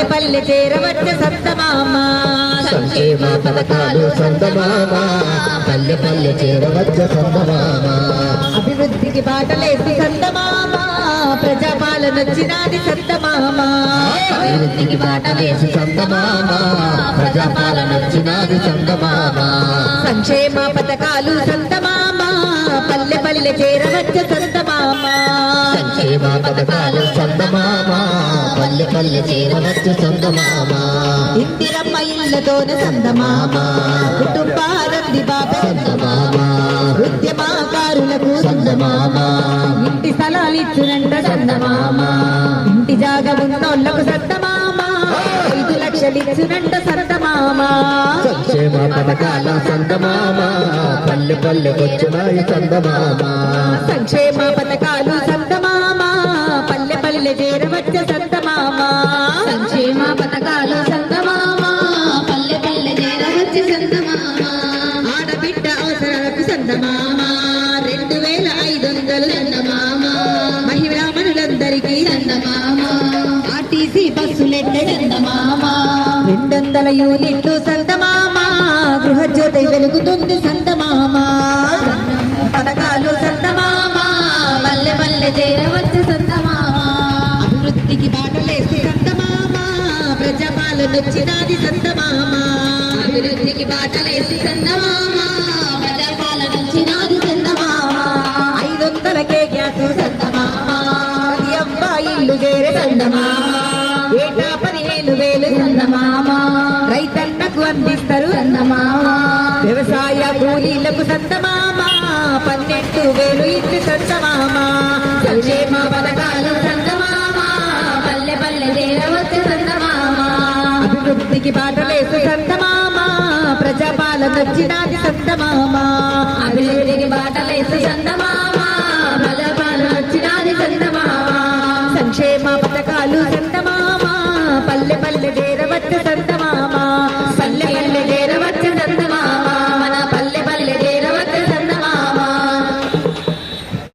పల్లె పల్లె చేరవచ్చ సంతమామ సంక్షేమ పథకాలు సందమామ పల్లె పల్లె చేరవచ్చ సందమామ అభివృద్ధికి బాటలేసి సంతమామ ప్రజాపాలన వచ్చినాది సంతమామ అభివృద్ధికి ప్రజాపాలన వచ్చినది సందమామ సంక్షేమ పథకాలు సంతమామ పల్లె పల్లె చేరవచ్చ సంతమామ సంక్షేమ పథకాలు సందమామ పల్లె పల్లె చేరవచ్చ ఇందిరమ్మ ఇళ్ళతోన సందమామ కుటుంబానంది బాబ సందమామ ఉద్యమాకారులకు సందమామ ఇంటి స్థలాలు ఇచ్చునంట సందమామ ఇంటి జాగ ఉన్నోళ్ళకు సందమామ ఐదు లక్షలు ఇచ్చునంట సందమామ సంక్షేమ పథకాల సందమామ పల్లె పల్లె వచ్చినాయి సందమామ సంక్షేమ పథకాలు చేరవచ్చ సందమామ సంక్షేమ పథకాలు సందమామ పల్లె పల్లె చేరవచ్చ సందమామ ఆడబిడ్డ అవసరాలకు సందమామ రెండు వేల ఐదు వందలు సందమామ మహిళా మనులందరికీ సందమామ ఆర్టీసీ బస్సులెట్టే సందమామ రెండు వందల యూనిట్లు సందమామ గృహజ్యోతి వెలుగుతుంది సందమామ పథకాలు సందమామ పల్లె పల్లె చేరవచ్చు సందమామ అభివృద్ధికి బాటలేసి సందమామ ప్రజాపాలన వచ్చినాది సందమామ అభివృద్ధికి బాటలేసి సందమామ ప్రజాపాలన వచ్చినాది సందమామ ఐదు వందలకే గ్యాస్ సందమామ అబ్బాయి ఇల్లు చేరే సందమామ ఏటా పదిహేను వేలు సందమామ రైతన్నకు అందిస్తారు సందమామ వ్యవసాయ కూలీలకు సందమామ పన్నెండు వేలు ఇచ్చి సందమామ సంక్షేమ పథకాలు అభివృద్ధికి బాటలేసు సందమామ ప్రజాపాలన వచ్చినాది సందమామ